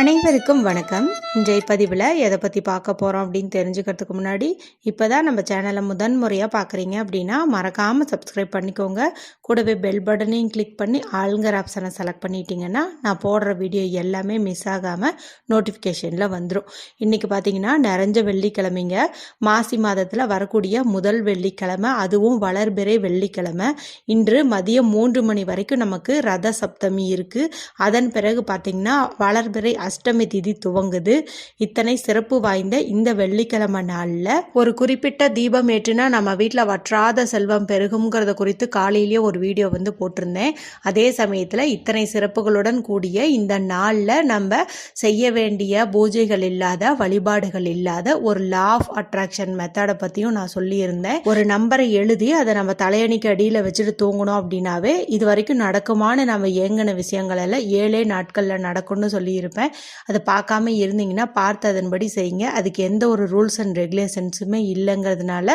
அனைவருக்கும் வணக்கம். இன்றைய பதிவில் எதை பற்றி பார்க்க போகிறோம் அப்படின்னு தெரிஞ்சுக்கிறதுக்கு முன்னாடி இப்போ தான் நம்ம சேனலை முதன் முறையாக பார்க்குறீங்க அப்படின்னா மறக்காமல் சப்ஸ்கிரைப் பண்ணிக்கோங்க. கூடவே பெல் பட்டனையும் கிளிக் பண்ணி ஆளுங்கர் ஆப்ஷனை செலக்ட் பண்ணிட்டீங்கன்னா நான் போடுற வீடியோ எல்லாமே மிஸ் ஆகாமல் நோட்டிஃபிகேஷனில் வந்துடும் இன்றைக்கி பார்த்தீங்கன்னா நிறைஞ்ச வெள்ளிக்கிழமைங்க. மாசி மாதத்தில் வரக்கூடிய முதல் வெள்ளிக்கிழமை அதுவும் வளர்பிறை வெள்ளிக்கிழமை. இன்று மதியம் மூன்று மணி வரைக்கும் நமக்கு ரத சப்தமி இருக்குது அதன் பிறகு பார்த்திங்கன்னா வளர்பிறை அஷ்டமி திதி துவங்குது. இத்தனை சிறப்பு வாய்ந்த இந்த வெள்ளிக்கிழமை நாளில் ஒரு குறிப்பிட்ட தீபம் ஏற்றினா நம்ம வீட்டில் வற்றாத செல்வம் பெருகுங்கிறத குறித்து காலையிலேயே ஒரு வீடியோ வந்து போட்டிருந்தேன். அதே சமயத்தில் இத்தனை சிறப்புகளுடன் கூடிய இந்த நாளில் நம்ம செய்ய வேண்டிய பூஜைகள் இல்லாத வழிபாடுகள் இல்லாத ஒரு லா ஆஃப் அட்ராக்ஷன் மெத்தடை பற்றியும் நான் சொல்லியிருந்தேன். ஒரு நம்பரை எழுதி அதை நம்ம தலையணிக்கு அடியில் வச்சுட்டு தூங்கணும் அப்படின்னாவே இது வரைக்கும் நடக்குமான்னு நம்ம ஏங்கின விஷயங்கள் எல்லாம் ஏழே நாட்களில் நடக்கும்னு சொல்லியிருப்பேன். அதை பார்க்காம இருந்தீங்கன்னா பார்த்து அதன்படி செய்யுங்க. அதுக்கு எந்த ஒரு ரூல்ஸ் அண்ட் ரெகுலேஷன்ஸுமே இல்லைங்கிறதுனால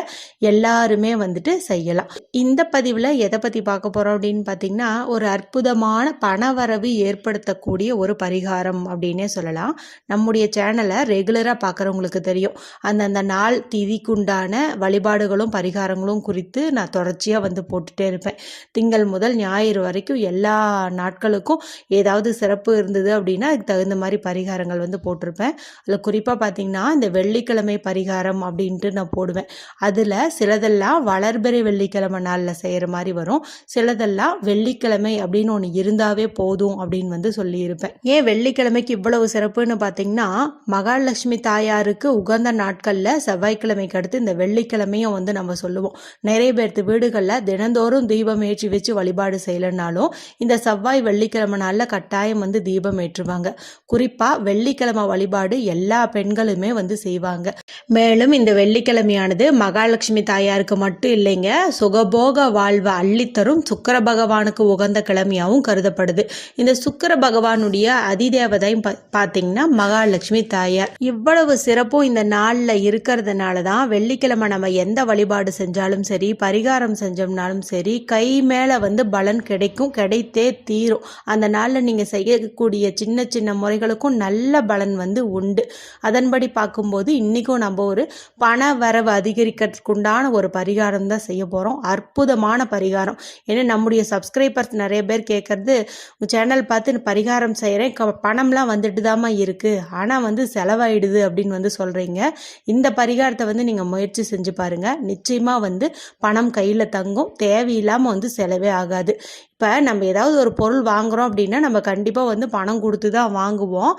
எல்லாருமே வந்துட்டு செய்யலாம். இந்த பதிவில் எதை பற்றி பார்க்க போகிறோம் அப்படின்னு பார்த்தீங்கன்னா ஒரு அற்புதமான பணவரவு ஏற்படுத்தக்கூடிய ஒரு பரிகாரம் அப்படின்னே சொல்லலாம். நம்முடைய சேனலை ரெகுலராக பார்க்குறவங்களுக்கு தெரியும். அந்தந்த நாள் திதிக்குண்டான வழிபாடுகளும் பரிகாரங்களும் குறித்து நான் தொடர்ச்சியாக வந்து போட்டுகிட்டே இருப்பேன். திங்கள் முதல் ஞாயிறு வரைக்கும் எல்லா நாட்களுக்கும் ஏதாவது சிறப்பு இருந்தது அப்படின்னா அதுக்கு தகுந்த மாதிரி பரிகாரங்கள் வந்து போட்டிருப்பேன். அதில் குறிப்பாக பார்த்தீங்கன்னா இந்த வெள்ளிக்கிழமை பரிகாரம் அப்படின்ட்டு நான் போடுவேன். அதில் சிலதெல்லாம் வளர்பிறை வெள்ளிக்கிழமை நாளில் செய்கிற மாதிரி வரும். சிலதெல்லாம் வெள்ளிக்கிழமை அப்படின்னு ஒன்று இருந்தாவே போதும் அப்படின்னு வந்து சொல்லியிருப்பேன். ஏன் வெள்ளிக்கிழமைக்கு இவ்வளவு சிறப்புன்னு பார்த்தீங்கன்னா மகாலட்சுமி தாயாருக்கு உகந்த நாட்களில் செவ்வாய்க்கிழமைக்கு அடுத்து இந்த வெள்ளிக்கிழமையும் வந்து நம்ம சொல்லுவோம். நிறைய பேர்த்து வீடுகளில் தினந்தோறும் தீபம் ஏற்றி வச்சு வழிபாடு செய்யலைனாலும் இந்த செவ்வாய் வெள்ளிக்கிழமை நாளில் கட்டாயம் வந்து தீபம் ஏற்றுவாங்க. குறிப்பாக வெள்ளிக்கிழமை வழிபாடு எல்லா பெண்களுமே வந்து செய்வாங்க. மேலும் இந்த வெள்ளிக்கிழமையானது மகாலட்சுமி தாயாருக்கு மட்டும் இல்லைங்க சுகபோக வாழ்வை அள்ளித்தரும் சுக்கர பகவானுக்கு உகந்த கிழமையாகவும் கருதப்படுது. இந்த சுக்கர பகவானுடைய அதிதேவதையும் பார்த்தீங்கன்னா மகாலட்சுமி தாயார். இவ்வளவு சிறப்பும் இந்த நாளில் இருக்கிறதுனால தான் வெள்ளிக்கிழமை நம்ம எந்த வழிபாடு செஞ்சாலும் சரி பரிகாரம் செஞ்சோம்னாலும் சரி கை மேலே வந்து பலன் கிடைக்கும் கிடைத்தே தீரும். அந்த நாளில் நீங்கள் செய்யக்கூடிய சின்ன சின்ன முறைகளுக்கும் நல்ல பலன் வந்து உண்டு. அதன்படி பார்க்கும்போது இன்றைக்கும் நம்ம ஒரு பண வரவு அதிகரிக்கிறதுக்குண்டான ஒரு பரிகாரம் தான் செய்ய போகிறோம் அற்புதமான பரிகாரம். ஏன்னா நம்முடைய சப்ஸ்கிரைபர்ஸ் நிறைய பேர் கேட்குறது சேனல் பார்த்து பரிகாரம் செய்கிறேன் க பணம்லாம் வந்துட்டு தாம்மா இருக்குது ஆனால் வந்து செலவாயிடுது அப்படின்னு வந்து சொல்கிறீங்க இந்த பரிகாரத்தை வந்து நீங்கள் முயற்சி செஞ்சு பாருங்கள் நிச்சயமாக வந்து பணம் கையில் தங்கும். தேவையில்லாமல் வந்து செலவே ஆகாது. இப்போ நம்ம ஏதாவது ஒரு பொருள் வாங்குகிறோம் அப்படின்னா நம்ம கண்டிப்பாக வந்து பணம் கொடுத்து தான் வாங்குவோம்.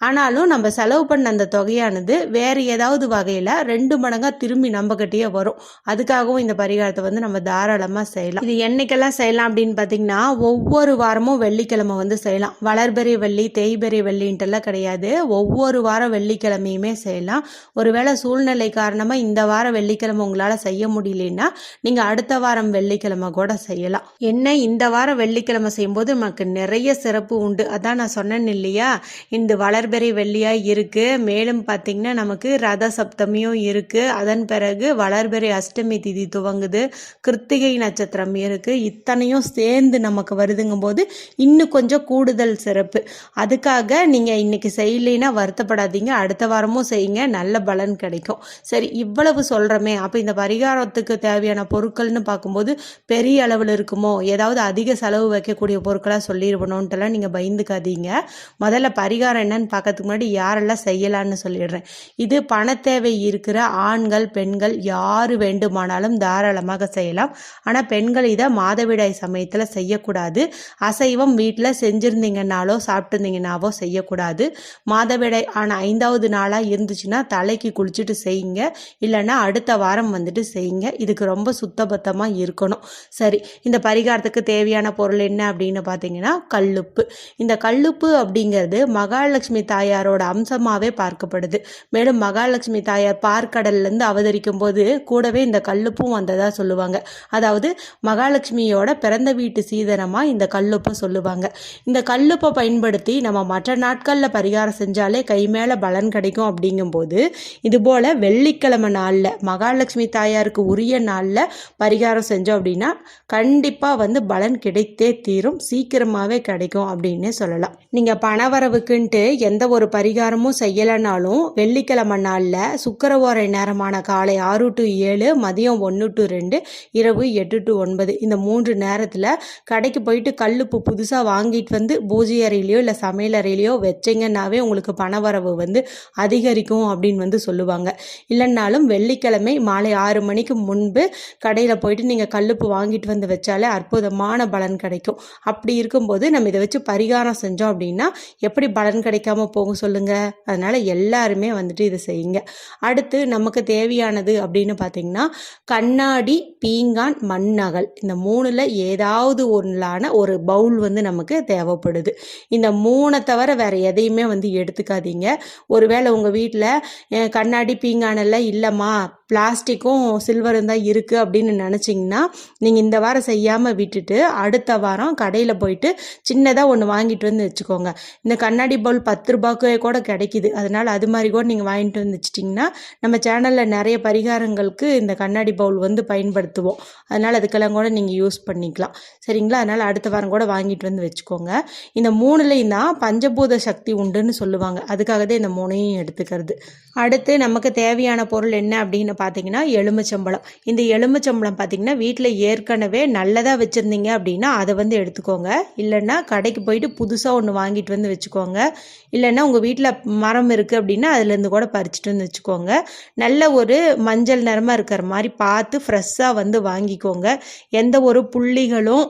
ஆனாலும் நம்ம செலவு பண்ண அந்த தொகையானது வேறு ஏதாவது வகையில் ரெண்டு மடங்காக திரும்பி நம்மக்கிட்டேயே வரும். அதுக்காகவும் இந்த பரிகாரத்தை வந்து நம்ம தாராளமாக செய்யலாம். இது என்னைக்கெல்லாம் செய்யலாம் அப்படின்னு பார்த்தீங்கன்னா ஒவ்வொரு வாரமும் வெள்ளிக்கிழமை வந்து செய்யலாம். வளர்பெரிய வெள்ளி தேய்பெரிய வெள்ளின்ட்டுலாம் கிடையாது. ஒவ்வொரு வாரம் வெள்ளிக்கிழமையுமே செய்யலாம். ஒருவேளை சூழ்நிலை காரணமாக இந்த வாரம் வெள்ளிக்கிழமை உங்களால் செய்ய முடியலன்னா நீங்கள் அடுத்த வாரம் வெள்ளிக்கிழமை கூட செய்யலாம். என்ன? இந்த வாரம் வெள்ளிக்கிழமை செய்யும்போது நமக்கு நிறைய சிறப்பு உண்டு. அதான் நான் சொன்னேன் இல்லையா? இந்த வளர் வளர்பிறை வெள்ளியாக இருக்குது மேலும் பார்த்திங்கன்னா நமக்கு ரத சப்தமியும் இருக்குது அதன் பிறகு வளர்பெறை அஷ்டமி திதி துவங்குது. கிருத்திகை நட்சத்திரம் இருக்குது இத்தனையும் சேர்ந்து நமக்கு வருதுங்கும் போது இன்னும் கொஞ்சம் கூடுதல் சிறப்பு. அதுக்காக நீங்கள் இன்றைக்கி செய்யலைன்னா வருத்தப்படாதீங்க. அடுத்த வாரமும் செய்யுங்க. நல்ல பலன் கிடைக்கும். சரி இவ்வளவு சொல்கிறோமே அப்போ இந்த பரிகாரத்துக்கு தேவையான பொருட்கள்னு பார்க்கும்போது பெரிய அளவில் இருக்குமோ? ஏதாவது அதிக செலவு வைக்கக்கூடிய பொருட்களாக சொல்லிடுவணுன்ட்டுலாம் நீங்கள் பயந்துக்காதீங்க. முதல்ல பரிகாரம் என்னன்னு பார்க்கறதுக்கு முன்னாடி யாரெல்லாம் செய்யலான்னு சொல்லிடுறேன். இது பண தேவை இருக்கிற ஆண்கள் பெண்கள் யார் வேண்டுமானாலும் தாராளமாக செய்யலாம். ஆனால் பெண்கள் இதை மாதவிடாய் சமயத்தில் செய்யக்கூடாது. அசைவம் வீட்டில் செஞ்சுருந்தீங்கன்னாலோ சாப்பிட்டுருந்தீங்கன்னாவோ செய்யக்கூடாது. மாதவிடாய் ஆனால் ஐந்தாவது நாளாக இருந்துச்சுன்னா தலைக்கு குளிச்சுட்டு செய்யுங்க. இல்லைன்னா அடுத்த வாரம் வந்துட்டு செய்யுங்க. இதுக்கு ரொம்ப சுத்தபத்தமாக இருக்கணும். சரி இந்த பரிகாரத்துக்கு தேவையான பொருள் என்ன அப்படின்னு பார்த்தீங்கன்னா கல்லுப்பு. இந்த கல்லுப்பு அப்படிங்கிறது மகாலட்சுமி தாயாரோட அம்சமாகவே பார்க்கப்படுது. மேலும் மகாலட்சுமி தாயார் பார்க்கடல்லேருந்து அவதரிக்கும் போது கூடவே இந்த கல்லுப்பும் வந்ததாக சொல்லுவாங்க. அதாவது மகாலட்சுமியோட பிறந்த வீட்டு சீதனமாக இந்த கல்லுப்பை சொல்லுவாங்க. இந்த கல்லுப்பை பயன்படுத்தி நம்ம மற்ற நாட்களில் பரிகாரம் செஞ்சாலே கை மேலே பலன் கிடைக்கும் அப்படிங்கும்போது இதுபோல் வெள்ளிக்கிழமை நாளில் மகாலட்சுமி தாயாருக்கு உரிய நாளில் பரிகாரம் செஞ்சோம் அப்படின்னா கண்டிப்பாக வந்து பலன் கிடைத்தே தீரும். சீக்கிரமாகவே கிடைக்கும் அப்படின்னே சொல்லலாம். நீங்கள் பணவரவுக்குன்ட்டு எந்த ஒரு பரிகாரமும் செய்யலைனாலும் வெள்ளிக்கிழமை நாளில் சுக்கரவார நேரமான காலை ஆறு டு ஏழு மதியம் ஒன்று டு ரெண்டு இரவு எட்டு டு ஒன்பது இந்த மூன்று நேரத்தில் கடைக்கு போயிட்டு கல்லுப்பு புதுசாக வாங்கிட்டு வந்து பூஜை அறையிலையோ இல்லை சமையல் அறையிலையோ வச்சிங்கன்னாவே உங்களுக்கு பணவரவு வந்து அதிகரிக்கும் அப்படின்னு வந்து சொல்லுவாங்க. இல்லைன்னாலும் வெள்ளிக்கிழமை மாலை ஆறு மணிக்கு முன்பு கடையில் போயிட்டு நீங்கள் கல்லுப்பு வாங்கிட்டு வந்து வச்சாலே அற்புதமான பலன் கிடைக்கும். அப்படி இருக்கும்போது நம்ம இதை வச்சு பரிகாரம் செஞ்சோம் அப்படின்னா எப்படி பலன் கிடைக்காம போகும் சொல்லுங்கள் அதனால் எல்லாருமே வந்துட்டு இதை செய்யுங்க. அடுத்து நமக்கு தேவையானது அப்படின்னு பார்த்தீங்கன்னா கண்ணாடி பீங்கான் மண்ணகல். இந்த மூணில் ஏதாவது ஒன்றான ஒரு பவுல் வந்து நமக்கு தேவைப்படுது. இந்த மூணை தவிர வேறு எதையுமே வந்து எடுத்துக்காதீங்க. ஒருவேளை உங்கள் வீட்டில் கண்ணாடி பீங்கானெல்லாம் இல்லைம்மா. பிளாஸ்டிக்கும் சில்வரும் தான் இருக்குது அப்படின்னு நினச்சிங்கன்னா நீங்கள் இந்த வாரம் செய்யாமல் விட்டுட்டு அடுத்த வாரம் கடையில் போயிட்டு சின்னதாக ஒன்று வாங்கிட்டு வந்து வச்சுக்கோங்க. இந்த கண்ணாடி பவுல் பத்து ரூபாய்க்கு கூட கிடைக்குது. அதனால் அது மாதிரி கூட நீங்கள் வாங்கிட்டு வந்து வச்சிட்டிங்கன்னா நம்ம சேனலில் நிறைய பரிகாரங்களுக்கு இந்த கண்ணாடி பவுல் வந்து பயன்படுத்துவோம். அதனால் அதுக்கெல்லாம் கூட நீங்கள் யூஸ் பண்ணிக்கலாம். சரிங்களா? அதனால் அடுத்த வாரம் கூட வாங்கிட்டு வந்து வச்சுக்கோங்க. இந்த மூணுலேயும் தான் பஞ்சபூத சக்தி உண்டுன்னு சொல்லுவாங்க. அதுக்காக தான் இந்த மூணையும் எடுத்துக்கிறது. அடுத்து நமக்கு தேவையான பொருள் என்ன அப்படின்னு பார்த்தீங்கன்னா எலுமிச்சம்பழம். இந்த எலுமிச்சம்பழம் பார்த்தீங்கன்னா வீட்டில் ஏற்கனவே நல்லதாக வச்சுருந்தீங்க அப்படின்னா அதை வந்து எடுத்துக்கோங்க. இல்லைன்னா கடைக்கு போயிட்டு புதுசாக ஒன்று வாங்கிட்டு வந்து வச்சுக்கோங்க. இல்லைன்னா உங்கள் வீட்டில் மரம் இருக்குது அப்படின்னா அதுலேருந்து கூட பறிச்சுட்டு வந்து வச்சுக்கோங்க. நல்ல ஒரு மஞ்சள் நிறமாக இருக்கிற மாதிரி பார்த்து ஃப்ரெஷ்ஷாக வந்து வாங்கிக்கோங்க. எந்த ஒரு புள்ளிகளும்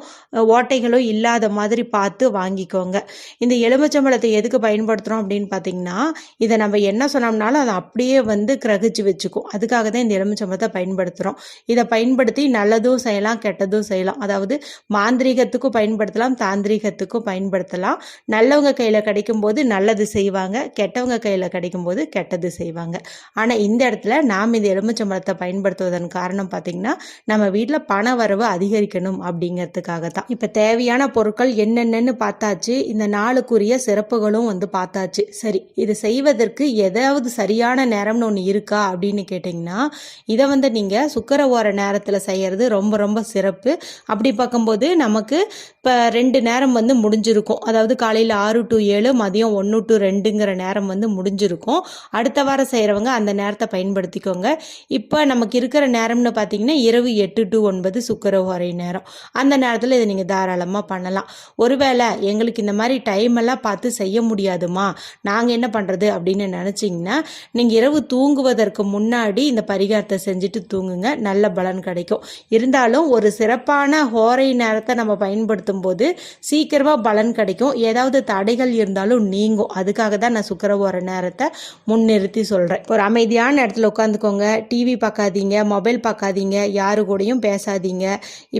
ஓட்டைகளும் இல்லாத மாதிரி பார்த்து வாங்கிக்கோங்க. இந்த எலுமிச்சம்பழத்தை எதுக்கு பயன்படுத்துகிறோம் அப்படின்னு பார்த்தீங்கன்னா இதை நம்ம என்ன சொன்னோம்னாலும் அதை அப்படியே வந்து கிரகிச்சு வச்சுக்கும். அதுக்காக தான் இந்த எலுமிச்சம்பழத்தை பயன்படுத்துகிறோம் இதை பயன்படுத்தி நல்லதும் செய்யலாம் கெட்டதும் செய்யலாம். அதாவது மாந்திரீகத்துக்கும் பயன்படுத்தலாம் தாந்திரீகத்துக்கும் பயன்படுத்தலாம். நல்லவங்க கையில் கிடைக்கும்போது நல்லது செய்வாங்க கெட்டவங்க கையில் கிடைக்கும்போது கெட்டது செய்வாங்க. ஆனால் இந்த இடத்துல நாம் இந்த எலுமிச்சம்பழத்தை பயன்படுத்துவதன் காரணம் பார்த்திங்கன்னா நம்ம வீட்டில் பண வரவு அதிகரிக்கணும் அப்படிங்கிறதுக்காக தான் இப்போ தேவையான பொருட்கள் என்னென்னன்னு பார்த்தாச்சு. இந்த நாளுக்குரிய சிறப்புகளும் வந்து பார்த்தாச்சு. சரி இது செய்வதற்கு ஏதாவது சரியான நேரம்னு ஒன்று இருக்கா அப்படின்னு கேட்டிங்கன்னா இதை வந்து நீங்கள் சுக்கர ஓர நேரத்தில் செய்கிறது ரொம்ப ரொம்ப சிறப்பு. அப்படி பார்க்கும்போது நமக்கு இப்போ ரெண்டு நேரம் வந்து முடிஞ்சிருக்கும். அதாவது காலையில் ஆறு டு ஏழு மதியம் ஒன்று டு ரெண்டுங்கிற நேரம் வந்து முடிஞ்சிருக்கும். அடுத்த வாரம் செய்கிறவங்க அந்த நேரத்தை பயன்படுத்திக்கோங்க. இப்போ நமக்கு இருக்கிற நேரம்னு பார்த்தீங்கன்னா இரவு எட்டு டு ஒன்பது சுக்கர ஓரை நேரம். அந்த நேரத்தில் இதை நீங்கள் தாராளமாக பண்ணலாம். ஒருவேளை எங்களுக்கு இந்த மாதிரி டைம் எல்லாம் பார்த்து செய்ய முடியாதுமா? நாங்கள் என்ன பண்ணுறது அப்படின்னு நினச்சிங்கன்னா நீங்கள் இரவு தூங்குவதற்கு முன்னாடி இந்த பரிகாரத்தை செஞ்சுட்டு தூங்குங்க. நல்ல பலன் கிடைக்கும். இருந்தாலும் ஒரு சிறப்பான ஹோரை நேரத்தை நம்ம பயன்படுத்தும் போது சீக்கிரமாக பலன் கிடைக்கும். ஏதாவது தடைகள் இருந்தாலும் நீங்கும். அதுக்காக தான் நான் சுக்கர ஓர நேரத்தை முன்னிறுத்தி சொல்கிறேன் ஒரு அமைதியான இடத்துல உட்காந்துக்கோங்க. டிவி பார்க்காதீங்க. மொபைல் பார்க்காதீங்க. யாரு கூடயும் பேசாதீங்க.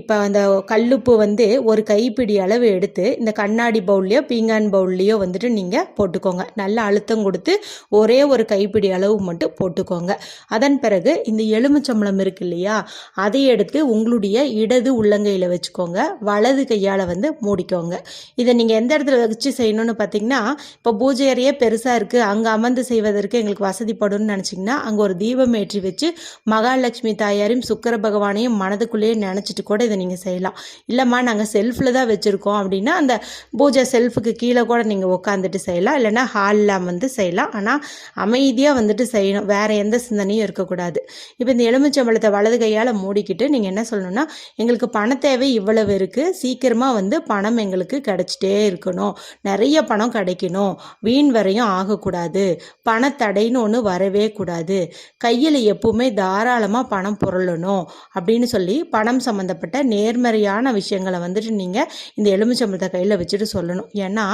இப்போ அந்த கல்லுப்பு வந்து ஒரு கைப்பிடி அளவு எடுத்து இந்த கண்ணாடி பவுல்லையோ பீங்கான் பவுல்லையோ வந்துட்டு நீங்கள் போட்டுக்கோங்க. நல்ல அழுத்தம் கொடுத்து ஒரே ஒரு கைப்பிடி அளவு மட்டும் போட்டுக்கோங்க. அதன் பிறகு இந்த எலுமிச்சம்பழம் இருக்கு இல்லையா அதை எடுத்து உங்களுடைய இடது உள்ளங்கையில் வச்சுக்கோங்க. வலது கையால் வந்து மூடிக்கோங்க. இதை நீங்கள் எந்த இடத்துல வச்சு செய்யணும்னு பார்த்தீங்கன்னா இப்போ பூஜை அறையே பெருசாக இருக்குது அங்கே அமர்ந்து செய்வதற்கு எங்களுக்கு வசதிப்படும்னு நினச்சிங்கன்னா அங்கே ஒரு தீபம் ஏற்றி வச்சு மகாலட்சுமி தாயாரையும் சுக்கர பகவானையும் மனதுக்குள்ளேயே நினச்சிட்டு கூட இதை நீங்கள் செய்யலாம். இல்லைம்மா நாங்கள் செல்ஃபில் தான் வச்சுருக்கோம் அப்படின்னா அந்த பூஜை செல்ஃபுக்கு கீழே கூட நீங்கள் உட்காந்துட்டு செய்யலாம். இல்லைன்னா ஹாலில் வந்து செய்யலாம். ஆனால் அமைதியாக வந்துட்டு செய்யணும். வேறு எந்த சிந்தனையும் இருக்கக்கூடாது. இப்போ இந்த எலுமிச்சம்பழத்தை வலது கையால் மூடிக்கிட்டு நீங்கள் என்ன சொல்லணும்னா எங்களுக்கு பண தேவை இவ்வளவு இருக்குது சீக்கிரமாக வந்து பணம் எங்களுக்கு கிடைச்சிட்டே இருக்கணும். நிறைய பணம் கிடைக்கணும். வீண் வரையும் ஆகக்கூடாது. பணத்தடைன்னு ஒன்று வரவே கூடாது. கையில் எப்பவுமே தாராளமாக பணம் புரளணும் அப்படின்னு சொல்லி பணம் சம்மந்தப்பட்ட நேர்மறையான விஷயங்களை வந்துட்டு நீங்கள் இந்த எலுமிச்சம்பழத்தை கையில் வச்சுட்டு சொல்லணும். ஏன்னா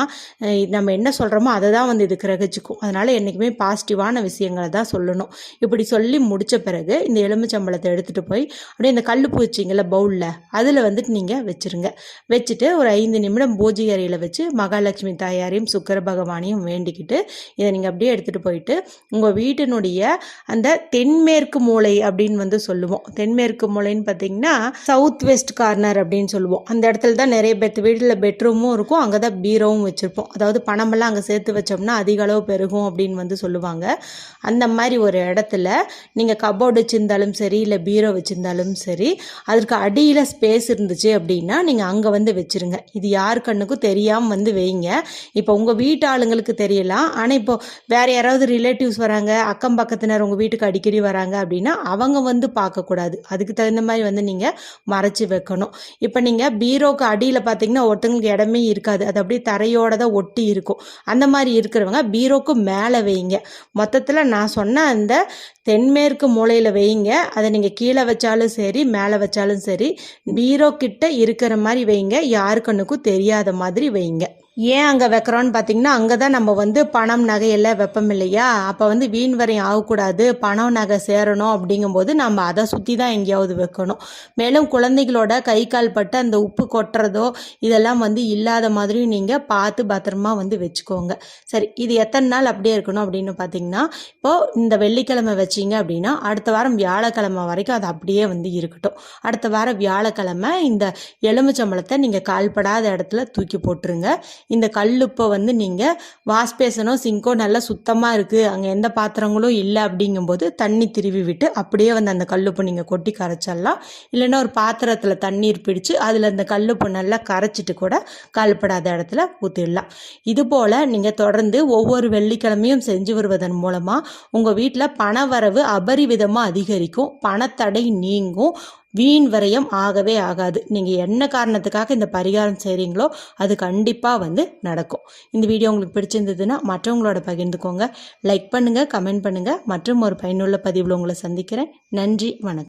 நம்ம என்ன சொல்கிறோமோ அதை தான் வந்து இது கிரகிச்சுக்கும் அதனால் என்றைக்குமே பாசிட்டிவான விஷயங்களை தான் சொல்லணும். இப்படி சொல்லி முடித்த பிறகு இந்த எலுமிச்சம்பழத்தை எடுத்துகிட்டு போய் அப்படியே இந்த கல் பூச்சிங்கள பவுலில் அதில் வந்துட்டு நீங்கள் வச்சுருங்க. வச்சுட்டு ஒரு ஐந்து நிமிடம் பூஜை அறையில் வச்சு மகாலட்சுமி தாயாரையும் சுக்கர பகவானையும் வேண்டிக்கிட்டு இதை நீங்கள் அப்படியே எடுத்துகிட்டு போயிட்டு உங்கள் வீட்டினுடைய அந்த தென்மேற்கு மூலை அப்படின்னு வந்து சொல்லுவோம். தென்மேற்கு மூலைன்னு பார்த்தீங்கன்னா சவுத் வெஸ்ட் கார்னர் அப்படின்னு சொல்லுவோம். அந்த இடத்துல தான் நிறைய பேர்த்து வீட்டில் பெட்ரூமும் இருக்கும். அங்கே தான் பீரோவும் வச்சுருப்போம். அதாவது பணமெல்லாம் அங்கே சேர்த்து வச்சோம்னா அதிக அளவு பெருகும் அப்படின்னு வந்து சொல்லுவாங்க. அந்த மாதிரி ஒரு இடத்துல நீங்கள் நீங்கள் கபோர்டு வச்சுருந்தாலும் சரி இல்லை பீரோ வச்சுருந்தாலும் சரி அதற்கு அடியில் ஸ்பேஸ் இருந்துச்சு அப்படின்னா நீங்கள் அங்கே வந்து வச்சுருங்க. இது யார் கண்ணுக்கும் தெரியாமல் வந்து வைங்க. இப்போ உங்கள் வீட்டு ஆளுங்களுக்கு தெரியலாம். ஆனால் இப்போ வேறு யாராவது ரிலேட்டிவ்ஸ் வராங்க அக்கம் பக்கத்தினர் உங்கள் வீட்டுக்கு அடிக்கடி வராங்க அப்படின்னா அவங்க வந்து பார்க்கக்கூடாது அதுக்கு தகுந்த மாதிரி வந்து நீங்கள் மறைச்சி வைக்கணும். இப்போ நீங்கள் பீரோக்கு அடியில் பார்த்தீங்கன்னா ஒருத்தங்களுக்கு இடமே இருக்காது. அது அப்படியே தரையோட தான் ஒட்டி இருக்கும். அந்த மாதிரி இருக்கிறவங்க பீரோக்கு மேலே வைங்க. மொத்தத்தில் நான் சொன்ன அந்த தென்மேற்கு மூலையில் வைங்க அதை நீங்கள் கீழே வச்சாலும் சரி மேலே வச்சாலும் சரி பீரோ கிட்ட இருக்கிற மாதிரி வைங்க யாரு கண்ணுக்கும் தெரியாத மாதிரி வைங்க ஏன் அங்கே வைக்கிறோன்னு பார்த்தீங்கன்னா அங்கே தான் நம்ம வந்து பணம் நகையெல்லாம் வைப்போம் இல்லையா? அப்போ வந்து வீண் வரையும் ஆகக்கூடாது. பணம் நகை சேரணும் அப்படிங்கும்போது நம்ம அதை சுற்றி தான் எங்கேயாவது வைக்கணும். மேலும் குழந்தைகளோட கை கால் பட்டு அந்த உப்பு கொட்டுறதோ இதெல்லாம் வந்து இல்லாத மாதிரியும் நீங்கள் பார்த்து பத்திரமா வந்து வச்சுக்கோங்க. சரி இது எத்தனை நாள் அப்படியே இருக்கணும் அப்படின்னு பார்த்தீங்கன்னா இப்போது இந்த வெள்ளிக்கிழமை வச்சிங்க அப்படின்னா அடுத்த வாரம் வியாழக்கிழமை வரைக்கும் அது அப்படியே வந்து இருக்கட்டும். அடுத்த வாரம் வியாழக்கிழமை இந்த எலுமிச்சம்பழத்தை நீங்கள் கால்படாத இடத்துல தூக்கி போட்டுருங்க. இந்த கல்லுப்பை வந்து நீங்கள் வாஷ் பேசனோ சிங்கோ நல்லா சுத்தமாக இருக்குது அங்கே எந்த பாத்திரங்களும் இல்லை அப்படிங்கும்போது தண்ணி திருவி விட்டு அப்படியே வந்து அந்த கல்லுப்பை நீங்கள் கொட்டி கரைச்சிடலாம். இல்லைன்னா ஒரு பாத்திரத்தில் தண்ணீர் பிடிச்சு அதில் அந்த கல்லுப்பு நல்லா கரைச்சிட்டு கூட கால்படாத இடத்துல ஊற்றிடலாம் இது போல் நீங்கள் தொடர்ந்து ஒவ்வொரு வெள்ளிக்கிழமையும் செஞ்சு வருவதன் மூலமாக உங்கள் வீட்டில் பண வரவு அபரிவிதமாக அதிகரிக்கும். பணத்தடை நீங்கும். வீண் விரயம் ஆகவே ஆகாது. நீங்கள் என்ன காரணத்துக்காக இந்த பரிகாரம் செய்கிறீங்களோ அது கண்டிப்பாக வந்து நடக்கும். இந்த வீடியோ உங்களுக்கு பிடிச்சிருந்ததுன்னா மற்றவங்களோட பகிர்ந்துக்கோங்க. லைக் பண்ணுங்கள் கமெண்ட் பண்ணுங்கள் மற்றும் ஒரு பயனுள்ள பதிவில் உங்களை சந்திக்கிறேன். நன்றி வணக்கம்.